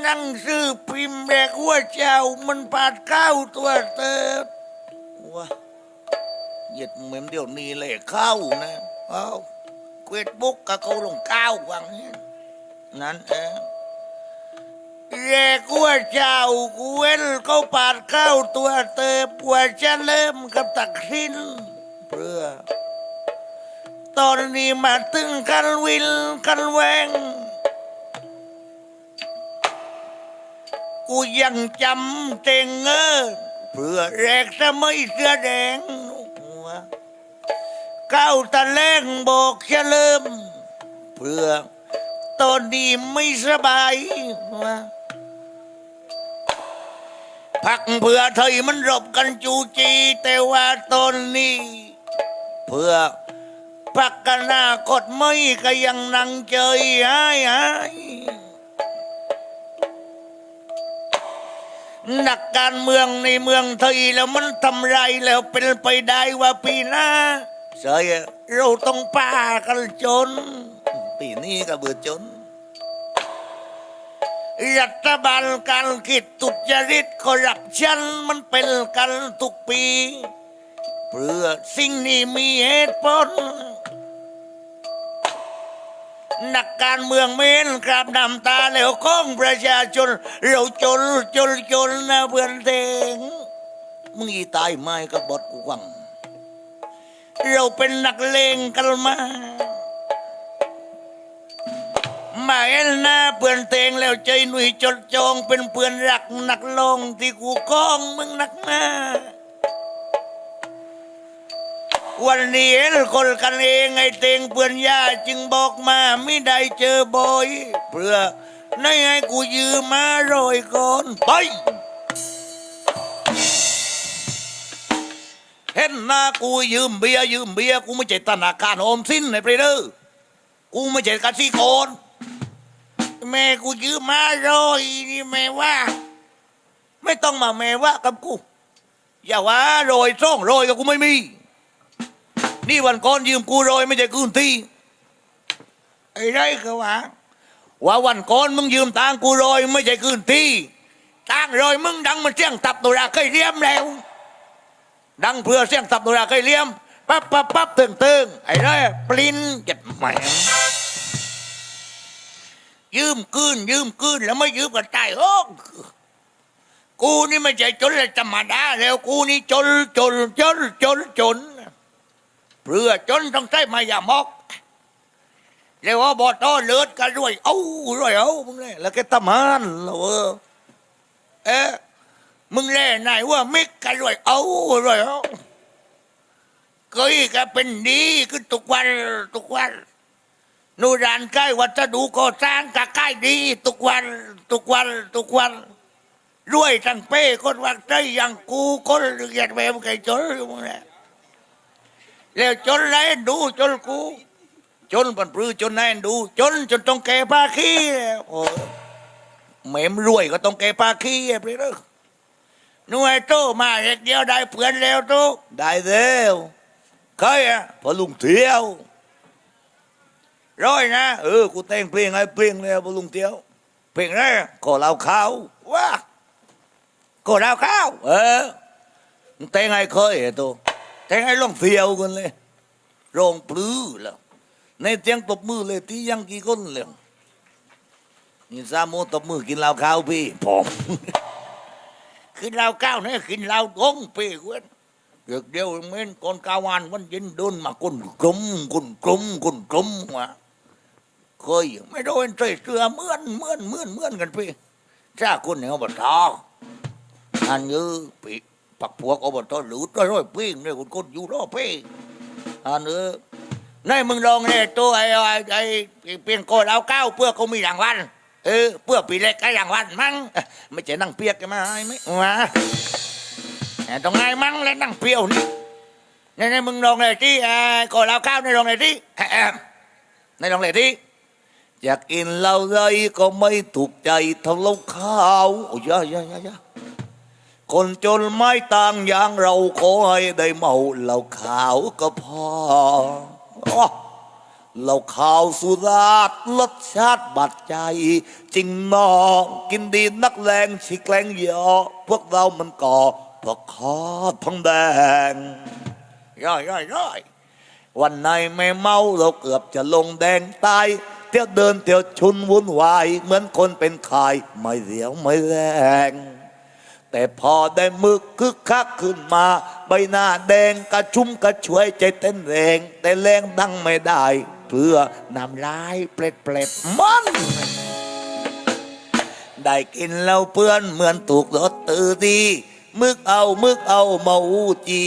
หนังสือพิมพ์แรกว่าเจ้ามันปาดข้าวตัวเติบว้าเหยียดเหมือนเดี๋ยวนี้เลยเข้านะเอาเควดบุ๊กกับเขาลงก้าววังนี่ยนั่นเองแรกว่าเจ้ากูเว้นเขาปาดข้าวตัวเติบว่าจะเริ่มกับตักสินเพื่อตอนนี้มาถึงกันวินกันแวง กูยังจำเต็งเออเพื่อแรกสมัยเสื้อแดงหัวก้าวตะแลงบอกเฉลิมเพื่อตอนนี้ไม่สบายหัวพักเพื่อไทยมันรบกันจูจี แต่ว่าตอนนี้ เพื่อพักกันหน้ากดไม่ก็ยังนั่งเจยหายหาย หนักการเมืองในเมืองไทยแล้วมันทำไรแล้วเป็นไปได้ว่าปีหน้าใช่เราต้องป้ากันจน ปีนี้ก็เบื่อจน รัฐบาลการคิดตุจริตคอร์รัปชันมันเป็นกันทุกปี เพื่อสิ่งนี้มีเหตุผล นักการเมืองเม้นกราบนำตาแล้วของประชาชนเราจนจนจนนะเพื่อนเตงมึงอีตายไม่ก็บดกูวัง เราเป็นนักเลงกันมามาเอ็นหน้าเพื่อนเตงแล้วใจหนุ่ยจดจองเป็นเพื่อนรักนักลงที่กูคล้องมึงนักหน้า วันนี้เห็นคนกันเองไอ้เตงเปื่อนยาจึงบอกมาไม่ได้เจอบอยเพื่อในให้กูยืมมาโรยก่อนไปเห็นหน้ากูยืมเบียยืมเบียกูไม่ใช่ธนาคารออมสิ้นไอ้เปรเดอร์กูไม่ใช่กสิกรแม่กูยืมมาโรยนี่แม่ว่า ไม่ต้องมาแม่ว่ากับกู อย่าว่าโรยซ่องโรยกับกูไม่มี นี่วันก่อนยืมกูโรยไม่ใช่คืนที่ไอ้ไรก็ว่าว่าวันก่อนมึงยืมตังกูโรยไม่ใช่คืนที่ตังโรยมึงดังมันเสียงตับตัวราเคยเลี้ยมแล้ว ดังเพื่อเสียงตับตัวราเคยเลี้ยมปั๊บปั๊บปั๊บตึงตึงไอ้ไรปลิ้นจัดแหมยืมคืนยืมคืนแล้วไม่ยืมกันตายโอ้กูนี่ไม่ใช่จนเลยธรรมดาแล้วกูนี่จนจนจนจนจน เพื่อจนต้องใช้มายามอกเรียกว่าบอต้อเลือดกันรวย เอ้ารวยเอ้ามึงเนี่ยแล้วแกตำมันแล้วเออเอ๊ะมึงแล่ไหนว่ามิกกันรวย เอ้ารวยเอ้าเกยก็เป็นดีขึ้นทุกวันทุกวันนูรานใกล้วัสดุก่อสร้างก็ใกล้ดี ทุกวัน ทุกวันทุกวันรวยทั้งเป้คนวักใจอย่างกูคนเหยียดแบบไก่จนอยู่มึงเนี่ย แล้วจนไรดูจนกู จนปันปรือจนนายดู จนจนต้องแก่ปาขี้โอ้แม่มรวยก็ต้องแก่ปาขี้อะพี่เด้อหน่วยโตมาเด็กเดียวได้เพื่อนแล้วโตได้แล้วใครอะพอลุงเที่ยวร้อยนะเออกูแต่งเพลงให้เพลงแล้วพอลุงเที่ยว เพลงแรกก็เราข้าวว้าก็เราข้าวเออแต่งให้เคยเหรอโต แทงให้ลองเฟียวกันเลยรองปลื้อแล้วในเตียงตบมือเลยที่ยังกี่คนเลยนี่ซาโมตบมือกินเหล้าข้าวพี่ผมกินเหล้าข้าวเนี่ยกินเหล้าก้งพี่เว้นเด็กเดียวเม้นก่อนกาวันวันเย็นเดินมาคนกลมคนกลมคนกลมวะเคยไม่โดนใส่เสื้อเหมือนเหมือนเหมือนเหมือนกันพี่ถ้าคนเนี่ยอบตอันยือปี ปักพวกอบตหลุดร้อยปิ้งเนี่ยคนคนอยู่รอบพี่อันเออในมึงลองเนี่ยตัวไอ้ไอ้ไอ้เปลี่ยนโกดเอาเก้าเพื่อเขามีรางวัลเออเพื่อปีเล็กก็รางวัลมั้งไม่ใช่นั่งเปียกกันมาไอ้ไหมมาแต่ตรงไหนมั้งแล้วนั่งเปรี้ยวนี่ในในมึงลองเลยที่ไอ้โกดเอาเก้าในลองเลยที่ในลองเลยที่อยากกินเหล้าไรก็ไม่ถูกใจเท่าเหล้าขาวโอ้ยอยาอยย คนจนไม่ต่างอย่างเราขอให้ได้เมาเหล้าขาวก็พออ้อเราข่าวสุราษรสชาติบัดใจ จริงนอกินดีนักแรงชิกล้งยอพวกเรามันก่อพวกคอทองแดงย่อยย่อยย่อยวันไหนไม่เมาเราเกือบจะลงแดงตายเที่ยวเดินเที่ยวชุนวุ่นวาย เหมือนคนเป็นขายไม่เสียวไม่แรง แต่พอได้มึกคึกคักขึ้นมา ใบหน้าแดงกระชุ่มกระชวยใจเต้นแรง แต่แรงดังไม่ได้ เพื่อนำลายเปล็ดเปล็ดมัน ได้กินแล้วเพื่อนเหมือนถูกรถตือดี มึกเอามึกเอาเมาอูจี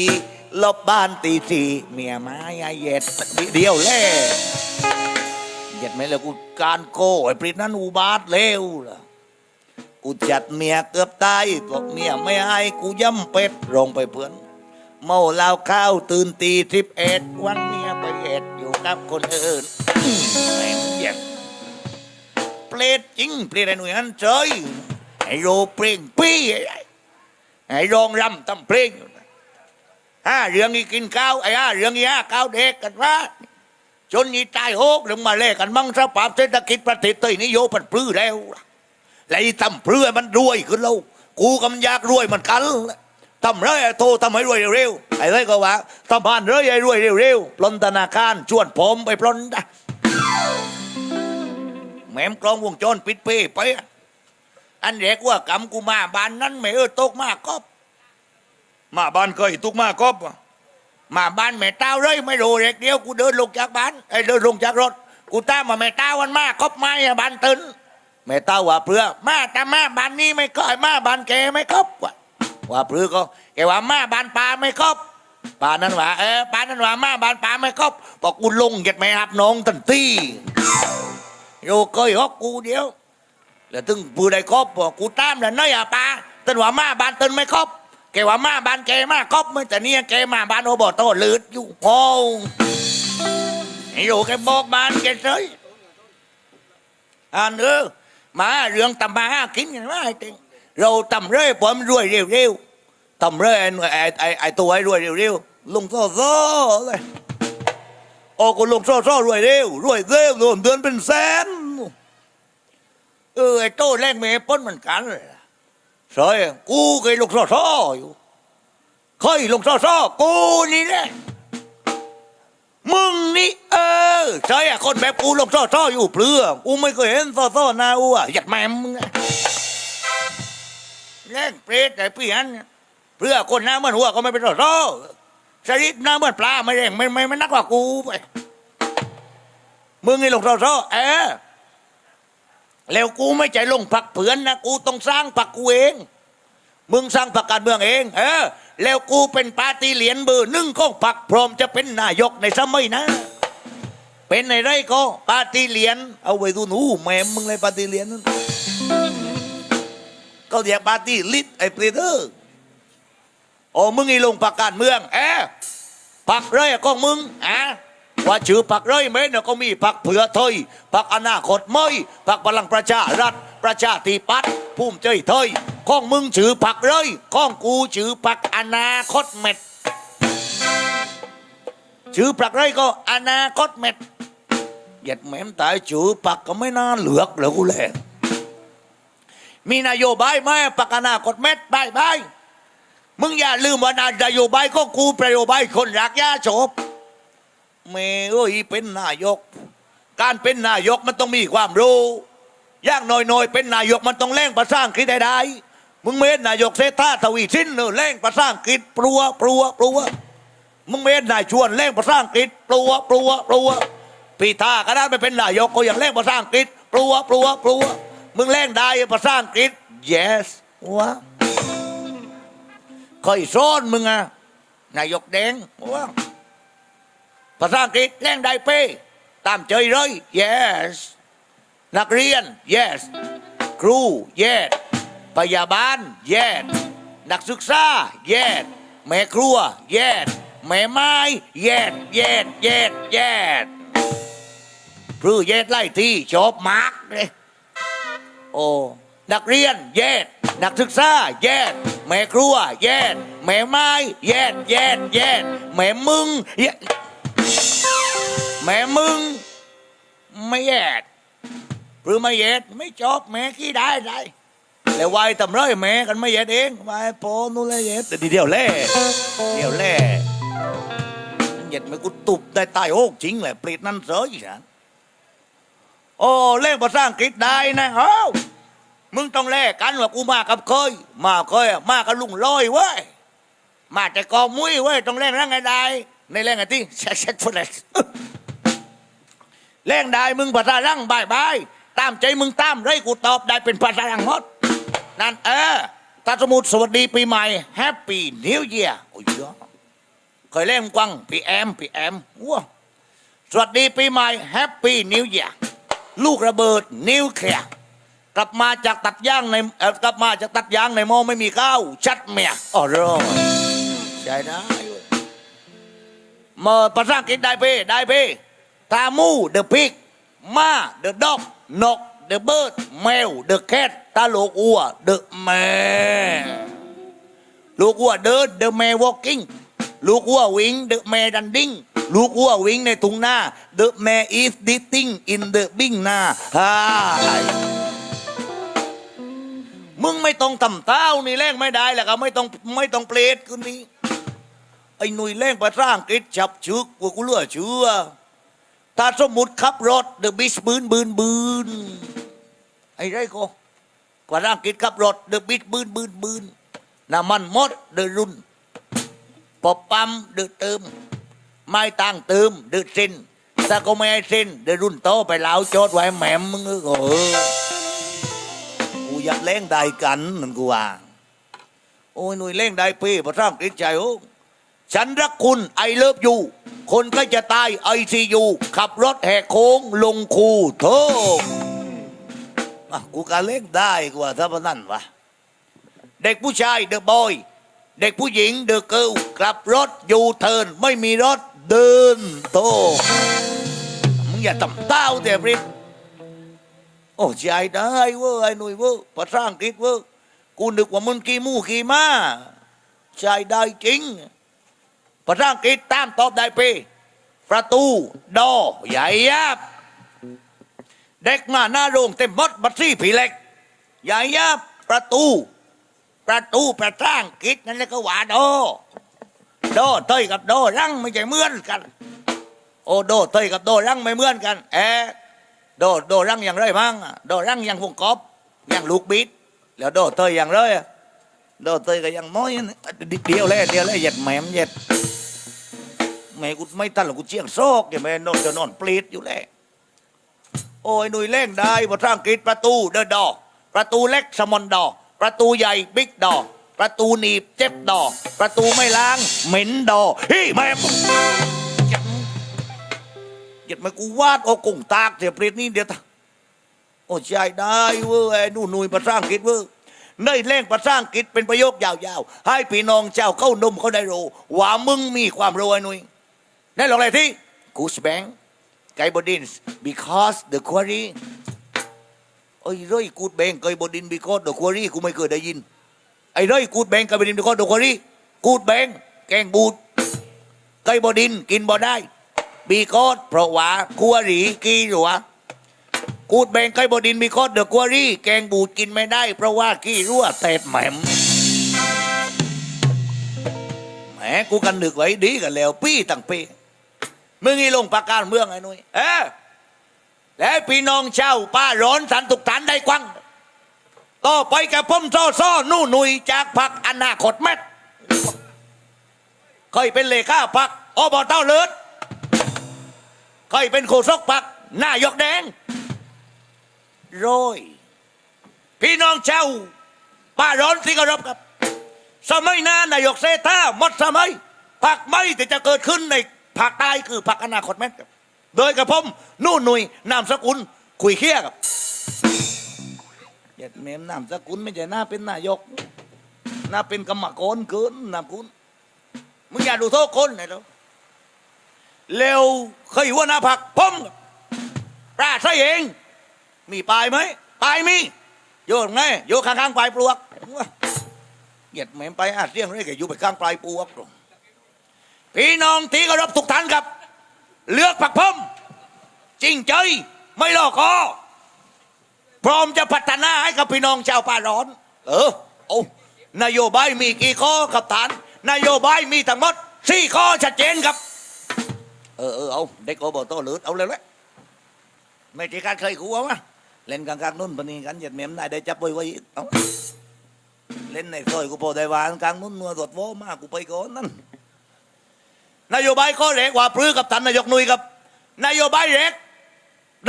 ลบบ้านตีสี่เมียมายาเย็ดเดียวแล่เย็ดไหมล่ะกูการโก้ไอ้ปริดนั้นอุบาทเลวล่ะ กูจัดเมียเกือบตายบอกเมียไม่ให้กูย่ำเป็ดลงไปเพื่อน เมาเหล้าข้าวตื่นตีทิพเอ็ดวันเมียไปเอ็ดอยู่กับคนอื่นอื้อแม่งเหี้ยเปรตจริงเปรตไอ้หนุ่ยฮันเจยไอ้โรเปร่งปี้ไอ้ไอ้รองรำตำเพลงห้าเรื่องนี้กินข้าวไอ้ห้าเรื่องนี้ห้าข้าวเด็กกันว่าจนนี้ตายโหกลงมาเล่กันมั่งสภาพเศรษฐกิจประเทศไทยนี่โยปันปลื้อแล้วล่ะ และไอ้ทำเพื่อมันรวยขึ้นเรากูกำยากรวยเหมือนกันทำไรไอ้โทรทำให้รวยเร็วๆไอ้ไรก็ว่าทำบ้านไรไอ้รวยเร็วๆปล้นธนาคารชวนผมไปปล้นนะแหม่กล้องวงจรปิดเป้ไปอันเด็กว่ากำกูมาบ้านนั้นไม่เออตกมากก็มาบ้านเคยตุกมากก็มาบ้านแม่เต้าเลยไม่รู้เด็กเดียวกูเดินลงจากบ้านไอ้เดินลงจากรถกูตามมาแม่เต้าวันมากก็ไม่อะบ้านตึน แม่เต้าว่าเพื่อมาแต่มาบ้านนี้ไม่ค่อยมาบ้านแกไม่ครบว่าว่าเพื่อก็แกว่ามาบ้านป่าไม่ครบป่านั้นว่าเออป่านั้นว่ามาบ้านป่าไม่ครบบอกกูลงเก็ดไม่รับน้องตันตี้โยก็ยกกูเดียวแล้วถึงปืนได้ครบบอกกูตามแล้วน้อยอะป่าตันว่ามาบ้านตันไม่ครบแกว่ามาบ้านแกมาครบไม่แต่เนี่ยแกมาบ้านโอบอโตลืดอยู่โอ้ไอ้โยแกบอกบ้านแกเฉยอันเออ มาเรื่องตำมาหากินกันว่าไอ้ติงเราตำเรื่อยผมรวยเร็วๆตำเรื่อยไอ้ไอ้ไอ้ตัวไอ้รวยเร็วๆลงโซ่โซ่เลยโอ้ก็ลงโซ่โซ่รวยเร็วรวยเร็วรวมเดือนเป็นแสนเออไอ้โต้แรงเมย์ป้นเหมือนกันเลยใช่กูเคยลงโซ่โซ่อยู่เคยลงโซ่โซ่กูนี่แหละ มึงนี่เออใช่อะคนแบบกูลงซ่อซ่ออยู่เปลือกกูไม่เคยเห็นซ่อซ่อนาอ้วหยัดแม่มึงอะแรงเปรตแต่พี่อันเนี่ยเพื่อคนหน้าเหมือนหัวก็ไม่เป็นซ่อซ่อสลิดหน้าเหมือนปลาไม่แรงไม่ไม่ไม่นักกว่ากูไปมึงนี่ลงซ่อซ่อเออแล้วกูไม่ใจลงผักเผือนนะกูต้องสร้างผักกูเอง มึงสร้างผักการเมืองเอง เออ แล้วกูเป็นปาร์ตีเหรียญเบอร์หนึ่งของผักพร้อมจะเป็นนายกในสมัยนะ เป็นในไรก็ปาร์ตีเหรียญเอาไว้ดูหนูแม่มึงเลยปาร์ตีเหรียญนั้นก็เรียกปาร์ตีลิทไอ้ปรเดอร์โอ้มึงไอ้ลงผักการเมืองเออผักไรก็มึงอะว่าชื่อผักไรไหมเนี่ยก็มีผักเผือไทยผักอนาคตไม่ผักพลังประชารัฐประชาธิปัตย์ภูมิใจไทย ข้องมึงชื่อผักไรของกูชื่อผักอนาคตเม็ดชื่อผักไรก็อนาคตเม็ดเหยียดแม่มตายชื่อปักก็ไม่น่าเหลือกเลยกูแหละมีนโยบายไหมปักอนาคตเม็ดบายบายมึงอย่าลืมว่านโยบายก็กูประโยบายคนรักยาโฉบเมย์เอ้ยเป็นนายก การเป็นนายกมันต้องมีความรู้อย่างน้อยๆเป็นนายกมันต้องแรงภาษาอังกฤษได้ได้ มึงเมนนายกเซธาทวีสินเนอแรงภาษาอังกฤษปลัวปลัวปลัวมึงเมนนายชวนแรงภาษาอังกฤษปลัวปลัวปลัวปีท่าก็ได้ไปเป็นนายกก็ยังแรงภาษาอังกฤษปลัวปลัวปลัวมึงแรงได้ภาษาอังกฤษ yes วะคอยซ้อนมึงอะนายกแดงวะภาษาอังกฤษแรงได้เป้ตามใจเลย yes นักเรียน yes ครู yes พยาบาล yes นักศึกษา yes แม่ครัว yes แม่ไม้ yes yes yes yes พรือ yes ไล่ที่ชอบมากเลยโอ้นักเรียน yes นักศึกษา yes แม่ครัว yes แม่ไม้ yes yes yes แม่มึง yes แม่มึงไม่แยดหรือไม่เย็ดไม่จบแม่ขี้ได้ได้ แล้ววายทำไรแม่กันไม่เย็ดเองวายโปนู่นเลยเย็ดแต่เดียวแล่เดียวแล่เย็ดไม่กูตุบได้ตายโอกจริงแหละเปรตนั่นเสยฉันโอ้เล่นภาษาอังกฤษได้นะเอ้ามึงต้องแลกกันว่ากูมากับเคย มาเคยอะมากับลุงลอยเว้ยมาแต่กอมุ้ยเว้ยต้องเล่นร่างไงได้ในเล่นไงที่เช็ดเช็ดฟุตเลยเล่นได้มึงภาษาร่างบายบายตามใจมึงตามไรกูตอบได้เป็นภาษาร่างหมด นั่นเออถ้าสมมติสวัสดีปีใหม่แฮปปี้นิวเยียโอ้ยเยอะเคยเล่นกว้างพีแอมพีแอมว้าสวัสดีปีใหม่แฮปปี้นิวเยียลูกระเบิดนิวเคลียร์กลับมาจากตัดย่างในเออกลับมาจากตัดยางในหม้อไม่มีข้าวชัดเมียอ๋อรอใช่ได้เว้ยเมื่อภาษาอังกฤษได้เพ่ได้เพ่ตามูเดอะพิกมาเดอะด็อกนก เดอะเบิร์ดแมวเดอะแคทตาลูกอัวเดอะแมลูกอัวเดินเดอะแมวอล์กิ้งลูกอัววิ่งเดอะแมดันดิ้งลูกอัววิ่งในทุ่งนาเดอะแมอีฟดิติ้งอินเดอะบิ้งนาฮ่ามึงไม่ต้องทำเต้านี่แรงไม่ได้แหละครับไม่ต้องไม่ต้องเปลดคืนนี้ไอ้หนุ่ยเล่งภาษาอังกฤษฉับชึกกว่ากูเหลือเชื่อ ถ้าสมมุติขับรถเดอะบิชบืนบืนบืนไอ้ไรก็ภาษาอังกฤษขับรถเดอะบิชบืนบืนบืนน้ำมันหมดเดอะรุ่นปอบปั๊มเดอะเติม ไม่ตั้งเติมเดอะเซนถ้าก็ไม่ให้เซนเดอะรุ่นโตไปเหลาโจดไว้แหมมมึงเออเออกูอยากเล่งได้กันนั่นกูว่าโอ้ยหนุ่ยเล่งได้พี่ภาษาอังกฤษใจโอ้ ฉันรักคุณไอเลิฟยูคนก็จะตายไอซียูขับรถแหกโค้งลงคูโทษอะกูก็เล่นได้กว่าถ้าพนั่นวะเด็กผู้ชายเดอะบอย เด็กผู้หญิงเดอะเกิลกลับรถยูเทิร์นไม่มีรถเดินโตมึงอย่าต่ำเต้าเดี๋ยวริบโอ้ใจได้เว้ยไอ้หนุ่ยเว้ยภาษาอังกฤษเว้ยกูนึกว่ามึงกี่มู่กี่มาใจได้จริง ภาษาอังกฤษตามตอบได้ปีประตูดอใหญ่ยับเด็กมาหน้าโรงเต็มหมดบัตรซี่ผีเล็กใหญ่ยับประตู ประตูประสร้างกฤษนั่นแหละก็ว่าโดโดเตยกับโดรังไม่ใช่เหมือนกัน โอโดเตยกับโดรังไม่เหมือนกันเอโดโดรังอย่างไรมั่งโดรังอย่างวงกอบอย่างลูกบิดแล้วโดเตยอย่างไรโดเตยก็อย่างน้อยเดียวเลยเดียวเลยเหย็ดแหมมเหย็ด แม่กูไม่ตันหรอกกูเจียงโซกอย่แม่นอนจะนอนปลีดอยู่แล้วโอ้ยหนุ่ยเล่งได้ภาษาอังกฤษประตูเดอะดอประตูเล็กสมอนดอประตูใหญ่บิ๊กดอประตูหนีบเจ็บดอประตูไม่ล้างเหม็นดอเฮ้ยแม่เหยียดมากูวาดโอ้กงตากเสียปลีดนี่เดี๋ยวโอ้ใจได้เว้ยหนูหนุ่ยภาษาอังกฤษเว้ยได้เล่งภาษาอังกฤษเป็นประโยคยาวๆ ให้พี่น้องเจ้าเข้านมเขาได้รู้ว่ามึงมีความรู้ไอ้หนุ่ย นั่นหรอกอะไรที่กูสแบงไกบดิน because the quarry ไอ้เร่ยกูดแบงไกบดิน because the quarry กูไม่เคยได้ยิน ไอ้เร่ยกูดแบงไกบดิน because the quarry กูดแบงแกงบูดไกบดินกินบ่ได้ because เพราะว่ากัวรีกีหรัวกูดแบงไกบดิน because the quarry แกงบูดกินไม่ได้ เพราะว่ากี้รั่วเตดแหม่มแหมกูกันนึกไว้ดีกันแล้ว ปี้ตั้งปี มึงนี่ลงประการเมืองไอ้นุ้ยเออแล้วพี่น้องเช่าป้าร้อนสันตุกฐานได้กว้างต่อไปกับผมซ่อซ่อนู่นหนุยจากพักอนาคตแมทเคยเป็นเลขาพักอบตเลิศเคยเป็นโฆษกพักนายกแดงโรยพี่น้องเช่าป้าร้อนที่เคารพครับ สมัยหน้านายกเซธาหมดสมัยผักไม่ที่จะเกิดขึ้นใน ภาคใต้คือผักอนาคตแม่นครับโดยกับผมนู่นหนุยนามสกุลคุยเคี้ยกับเย็ดเมมนามสกุลไม่ใช่หน้าเป็นนายกหน้าเป็นกรรมกรเกินนามกุลมึงอย่าดูโทษคนเลยแล้วเร็วเคยหัวหน้าผักผมปราใช่เอง มีปลายไหมปลายมีโยนไงโยนข้างๆปลายปลวกเหยียดแหมมไปอาเซียงเลยแกอยู่ไปข้างปลายปูอักตรง พี่น้องที่เคารพทุกท่านครับ เลือกผักพมจริงใจไม่หลอกคอพร้อมจะพัฒนาให้กับพี่น้องชาวป่าร้อน เออโอ้นโยบายมีกี่ข้อกับฐาน นโยบายมีทั้งหมดสี่ข้อชัดเจนครับ เออเออเอาเด็กโอบโตหรือเอาเลยเลยไม่ที่การเคยขู่วะเล่นกลางๆนุ่นปนีกันเหยียดเมียมนายได้จับไว้ไว้เอาเล่นในซอยกูพอได้วางกลางนุ่นนัวตรวจโวมากกูไปก่อนนั่น นโยบายข้อเล็กว่าปลื้อกับท่านนายกนุยครับ นโยบายเล็ก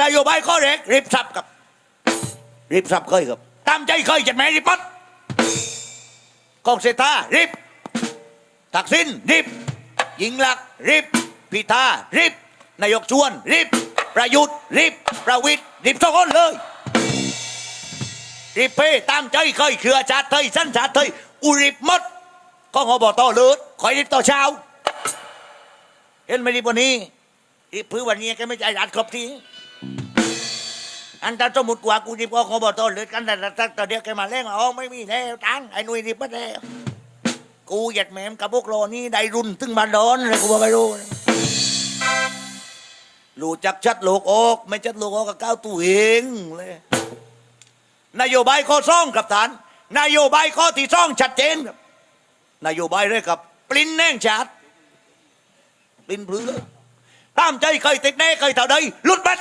นโยบายข้อเล็กริบซับกับริบซับเคยครับ ตามใจเคยจัดแม่ริบมัดกองเศรษฐาริบทักษิณริบยิงลักริบพิธาริบนายกชวนริบประยุทธ์ริบประวิทย์ริบสองคนเลยริบเพ่ตามใจเคยเครือชาติไทยสั้นชาติไทยอุริบมดก็งอบต่อเลือดคอยริบต่อเช้า เห็นไมริบวันนี้ริบพื้นวันนี้แกไม่ใจรัดครบทีอันถ้าสมมติว่ากูริบก็งอบต่อเลือกันแต่ต่แต่เดียวแกมาเล่งอ๋อไม่มีแล้วตังไอ้หนุ่ยริบไม่แล้กูหยัดแหมมกับพวกโลนี่ได้รุ่นตึงมาโดนเลยกูบอกไม่รู้รู้จักชัดโลกออก ไม่ชัดโลกออกกับก้าวตัวเองเลยนโยบายข้อซ่องกับฐาน นโยบายข้อที่ซ่องชัดเจนครับ นโยบายเลยครับ ปลิ้นแน่งชา ปลิ้นพลื้อตามใจเคยติดแน่เคยเท่าใดลุดบัด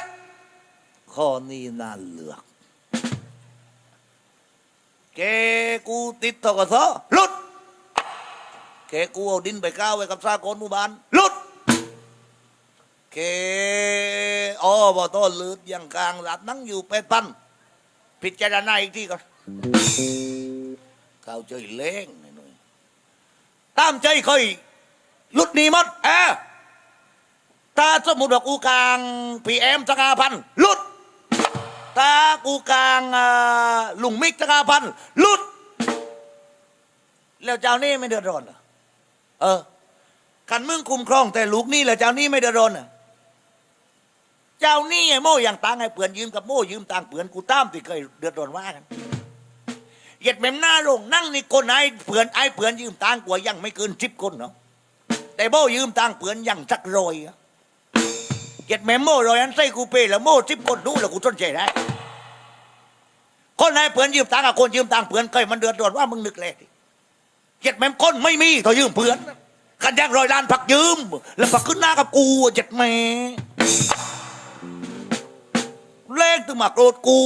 ข้อนี้น่าเลือกแกกูติดทกศหลุดแกกูเอาดินไปก้าวไว้กับสากลหมู่บ้านลุดแกอ๋อบอต้นลืดยังกลางรัดนั่งอยู่เป็ดพันพิจารณาอีกทีก่อนเข้าใจเล้งหน่อยตามใจเคยลุดหนีหมดเออ ถ้าสมมติว่ากูกลางพีเอ็มสักห้าพันหลุด ถ้ากูกลางลุงมิกสักห้าพันหลุด แล้วเจ้านี่ไม่เดือดร้อนเหรอเออกันมึงคุมครองแต่ลูกนี่แหละเจ้านี่ไม่เดือดร้อนน่ะเจ้านี่ไอ้โม่อย่างตังไอ้เปือนยืมกับโม่ยืมตังเปือนกูตามที่เคยเดือดร้อนว่ากันเหยียดแม่มหน้าลงนั่งนี่คนไอ้เปือนไอ้เปือนยืมตังกว่ายังไม่เกินสิบคนเนาะแต่โม่ยืมตังเปือนยังสักรอยอะ เหยียดแม่โม่รอยอันใส่กูเปแล้วโม่สิบคนรู้แล้วกูสนใจได้คนไอ้เปื่อนยืมตังกับคนยืมตังค์เปื่อนเคยมันเดือดร้อนว่ามึงนึกเลยเจ็ดแม่มก้นไม่มีต่อยืมเพื่อนกันแยกรอยล้านผักยืม แล้วผักขึ้นหน้ากับกูเจ็ดแม่เล่งตึงมาโกรธกู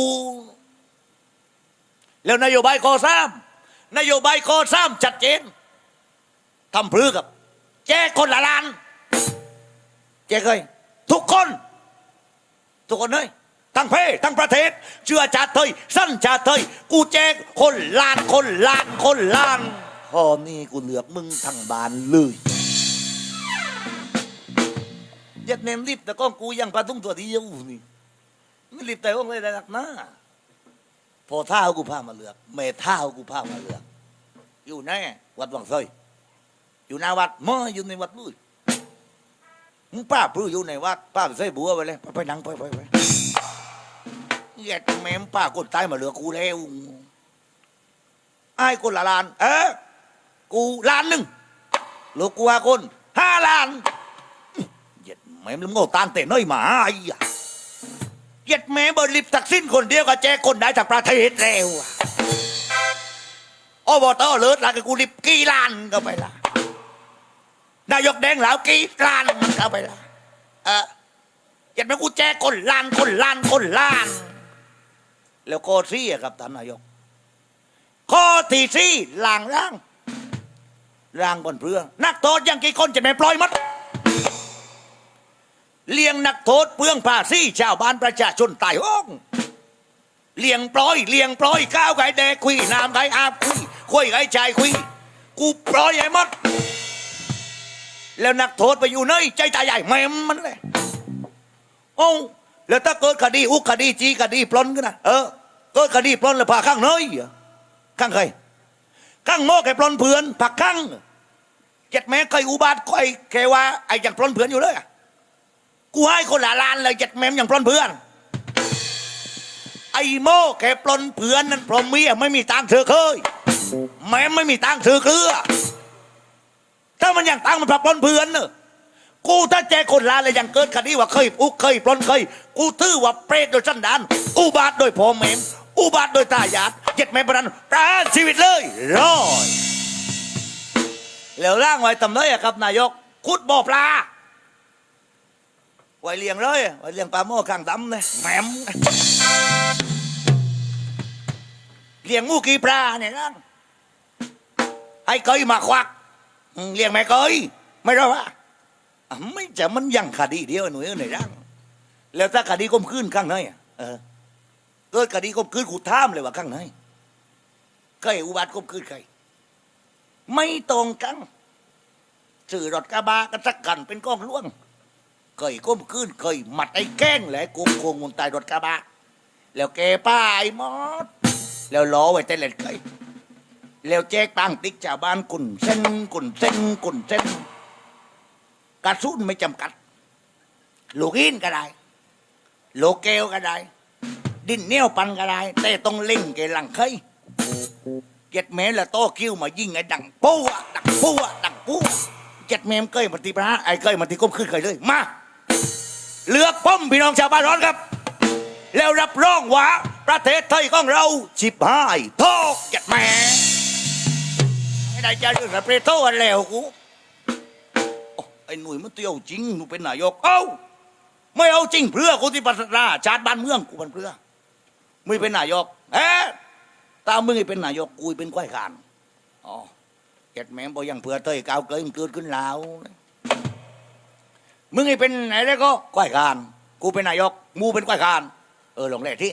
แล้วนโยบายข้อสามนโยบายข้อสามชัดเจนทำพลือกับ แจกคนละล้านแจกเลย ทุกคน ทุกคนเลยทั้งเพศทั้งประเทศ เชื่อชาติไทยสั้นชาติไทยกูแจกคนล้านคนล้านคนล้านข้อนี้กูเหลือกมึงทั้งบานเลยยัดเนมรีบแต่ก้องกูยังปลาตุ้งตัวเดียวนี่ไม่รีบแต่ก้องเลยได้หนักหน้าพอเท้ากูพามาเลือกแม่เท้ากูพามาเลือก อยู่ไหนวัดวังซอยู่หน้าวัดมออยู่ในวัดเลย มึงป้าปลื้ออยู่ในวัดป้าไปใส่บัวไปเลย ไปนั่งไปไปไปเหยียดแม่มป้าคนตายมาเหลือกูแล้วไอ้คนละล้าน เออ กูล้านหนึ่งลูกกูว่าคนห้าล้านเหยียดแม่มลงโง่ตานเตะน้อยหมาไอ้ยะเหยียดแม่เบอร์ลิฟตักสิ้นคนเดียวก็แจกคนได้จากประเทศแล้วอะอบตเลิศละกับกูลิฟกี่ล้านก็ไปละ นายกแดงแล้วกี่ล้านก็ไปละเออเหยียดแม่กูแจกคนล้านคนล้านคนล้าน แล้วข้อที่อะครับท่านนายกข้อที่สี่ล่างร่างร่างบนเพื่อ นักโทษยังกี่คนจะไม่ปล่อยมัดเลี้ยงนักโทษเปลืองภาษีชาวบ้านประชาชนตายห้องเลี้ยงปล่อยเลี้ยงปล่อยข้าวไก่แดกคุยน้ำไก่อาบคุยคุยไก่ใจายคุย กูปล่อยไอ้มัด แล้วนักโทษไปอยู่ไหนใจตายใหญ่แม่มันเลยโอ้แล้วถ้าเกิดคดีอุกคดีจีคดีปล้นกันนะเออเกิดคดีปล้นแล้วพาข้างเนยเหรอข้างใครข้างโม่แกปล้นเพื่อนผักข้างเจ็ดแม่เคยอุบาทคอยแกว่าไอ้ยังปล้นเพื่อนอยู่เลยกูให้คนละล้านเลยเจ็ดแม่มยังปล้นเพื่อน ไอ้โม่แกปล้นเพื่อนนั่นพรหมเมียไม่มีตังค์เธอเคยแม่ไม่มีตังค์เธอเกลือ ถ้ามันอยังตังมันพาปนเพื่อนเนอะกูถ้าแจคนลาเลยยังเกิดคดีว่าเคยอุกเคยปล้นเคย กูถือว่าเปรตโดยสันดาน อุบาทโดยพ่อแม่อุบาทโดยตายาดเจ็ดแม่ประนันประหารชีวิตเลยร้อยแล้วร่างไว้ตำเลยอะครับ นายกขุดบ่อปลาไว้เลี้ยงเลยไว้เลี้ยงปลาโม่ข้างดำเลยแหมมเลี้ยงงูกีปลาเนี่ยนั่งให้เคยมาควัก เลี้ยงแม่เคยไม่รู้ว่าอะไม่จะมันยังคดีเดียวหนุ่ยเอ้ยไหนร่างแล้วถ้าคดีก้มขึ้นข้างไหนเออเกิดคดีก้มขึ้นกูท่ามเลยว่าข้างไหนเคยอุบัติก้มขึ้นใครไม่ตรงกันสื่อรถกระบะกันสักกันเป็นก้องล่วงเคยก้มขึ้นเคยหมัดไอ้แก้งแหละโกงโกงมุนตายรถกระบะแล้วแกป้าไอ้มอดแล้วล้อไว้แต่เล็ดไก แล้วแจกตังติ๊กชาวบ้านกุนเส้นกุนเส้นกุนเส้นกระสุนไม่จำกัด ลูกอินก็ได้ โลกเกลก็ได้ ดินเนียวปันก็ได้ แต่ต้องเล่งแกหลังเคยเจ็ดเมตรละโต้คิ้วมายิงไอ้ดังปูอะดังปูอะดังปูอะเจ็ดเมตรเคยมาตีพระไอ้เคยมาตีก้มขึ้นเคยเลยมาเลือกป้อมพี่น้องชาวบ้านร้อนครับ แล้วรับรองว่าประเทศไทยของเราชิบหายทอกจัดแม่ ไม่ได้จะเรื่องประเทศโตกันแล้วกูโอ้ไอ้หนุ่ยมันเตี้ยวจริงหนูเป็นนายกเอ้าไม่เอาจริงเพื่อกูที่ปัตตาชาติบ้านเมืองกูมันเพื่อมึงเป็นนายกเอ๊ะตามมึงให้เป็นนายกกูเป็นก้อยขานอ๋อเจ็ดแม่งบอกยังเพื่อเตยก้าวเกยมันเกิดขึ้นแล้วมึงให้เป็นไหนแล้วก็ก้อยขานกูเป็นนายกมูเป็นก้อยขานเออลงแรกที่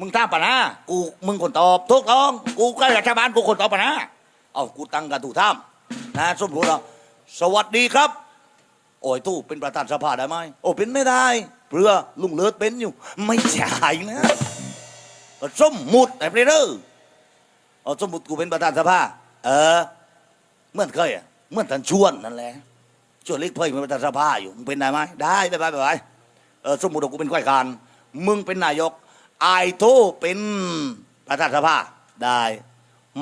มึงถามปัญหากูมึงคนตอบทุกต้องกูใกล้รัฐบาลกูคนตอบปัญหา เอากูตั้งกันถูกท่ามนะสมรู้เราสวัสดีครับ โอ้ยตู้เป็นประธานสภาได้ไหมโอ้เป็นไม่ได้ เพื่อลุงเลิศเป็นอยู่ ไม่ใช่นะสมมุติแต่เปเด้อเอาสมมุติกูเป็นประธานสภาเออเมื่อเคยอะเมื่อท่านชวนนั่นแหละชวนเล็กเพ่ยเป็นประธานสภาอยู่มึงเป็นได้ไหมได้ไปไปไปไปเออสมมุติกูเป็นข้อยการมึงเป็นนายกไอายโตเป็นประธานสภาได้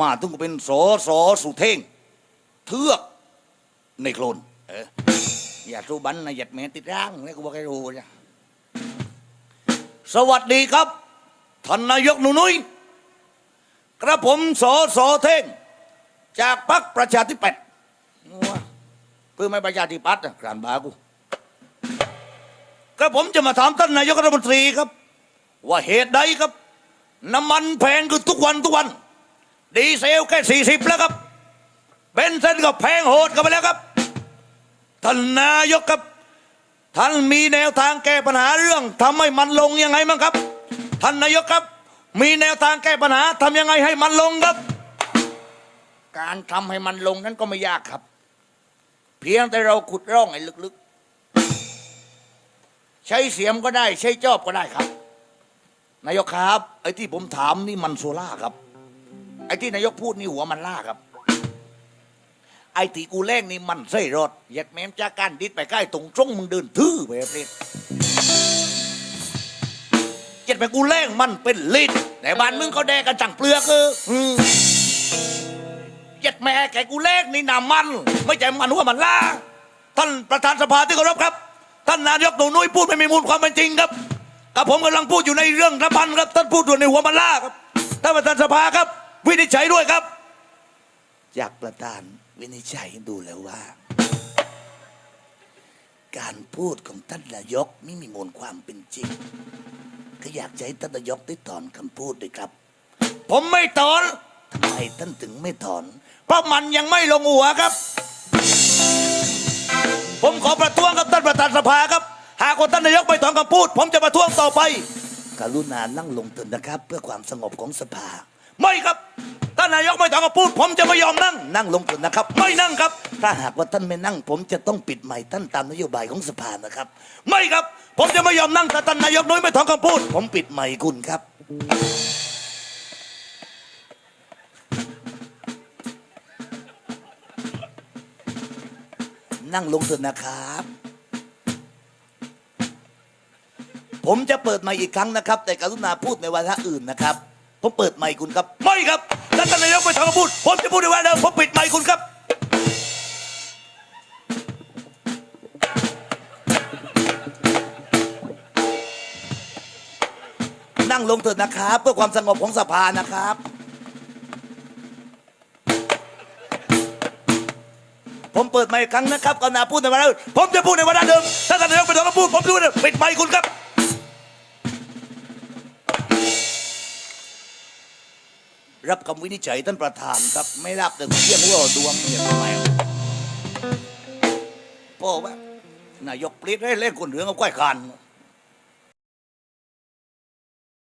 มาถึงกูเป็นสอสอสุเท่ง เทือกในโคลนเอออย่าสู้บันนะหยัดแม่ติดร่างนี่กูบอกให้รู้จ้ะสวัสดีครับท่านนายกหนูนุ้ยกระผมสอสอเท่ง จากพรรคประชาธิปัตย์เพื่อไม่ประชาธิปัตย์อะกรานบากูกระผมจะมาถามท่านนายกรัฐมนตรีครับ ว่าเหตุใดครับ น้ำมันแพงขึ้นทุกวันทุกวัน ดีเซลแค่สี่สิบแล้วครับ เบนซินก็แพงโหดกันไปแล้วครับ ท่านนายกครับ ท่านมีแนวทางแก้ปัญหาเรื่องทำให้มันลงยังไงมั้งครับ ท่านนายกครับ มีแนวทางแก้ปัญหาทำยังไงให้มันลงครับ การทำให้มันลงนั้นก็ไม่ยากครับ เพียงแต่เราขุดร่องให้ลึกๆ ใช้เสียมก็ได้ใช้จอบก็ได้ครับ นายกครับ ไอ้ที่ผมถามนี่มันโซล่าครับ ไอ้ที่นายกพูดนี่หัวมันล่าครับ ไอ้ตีกูแรงนี่มันใส่รถเหยัดแม้มจากการดิดไปใกล้ตรงช่องมึงเดินทื่อไปเปรตเจ็ดไปกูแรงมันเป็นลิ้นแต่บ้านมึงเขาแดกกันจังเปลือกเอออืมเจ็ดแม่แกกูแรงนี่หนามัน ไม่ใช่มันหัวมันล่า ท่านประธานสภาที่เคารพครับ ท่านนายกหนูนุ้ยพูดไม่มีมูลความเป็นจริงครับกับผมกำลังพูดอยู่ในเรื่องน้ำมันครับ ท่านพูดอยู่ในหัวมันล่าครับ ท่านประธานสภาครับ วินิจฉัยด้วยครับ จากประธานวินิจฉัยดูแล้วว่า การพูดของท่านนายกไม่มีมูลความเป็นจริงก็อยากจะให้ท่านนายกได้ถอนคำพูดด้วยครับ ผมไม่ถอนทำไมท่านถึงไม่ถอน เพราะมันยังไม่ลงหัวครับ ผมขอประท้วงกับท่านประธานสภาครับ หากว่าท่านนายกไม่ถอนคำพูด ผมจะประท้วงต่อไป กรุณานั่งลงเถิดนะครับ เพื่อความสงบของสภา ไม่ครับท่านนายกไม่ถอนคำพูด ผมจะไม่ยอมนั่ง นั่งลงเถิดนะครับ ไม่นั่งครับ ถ้าหากว่าท่านไม่นั่ง ผมจะต้องปิดไมค์ท่านตามนโยบายของสภานะครับ ไม่ครับ ผมจะไม่ยอมนั่งถ้าท่านนายกน้อยไม่ถอนคำพูด ผมปิดไมค์คุณครับ นั่งลงเถิดนะครับ ผมจะเปิดไมค์อีกครั้งนะครับ แต่กรุณาพูดในวาระอื่นนะครับ ผมเปิดไมค์คุณครับ ไม่ครับท่านนายกไม่ทำคำพูด ผมจะพูดในวันเดิมผมปิดไมค์คุณครับ นั่งลงเถิดนะครับ เพื่อความสงบของสภานะครับ ผมเปิดไมค์ครั้งนะครับก่รุณาพูดในวันเดิมผมจะพูดในวันเดิมถ้าท่านนายกไม่ทำคำพูด ผมจะพูดในปิดไมค์คุณครับ รับคำวินิจฉัยท่านประธานครับ ไม่รับแต่เที่ยงว่าดวงเนี่ยทำไมพ่อว่านายกปลีดให้เล่นคนเหลืองเอาก้อยคัน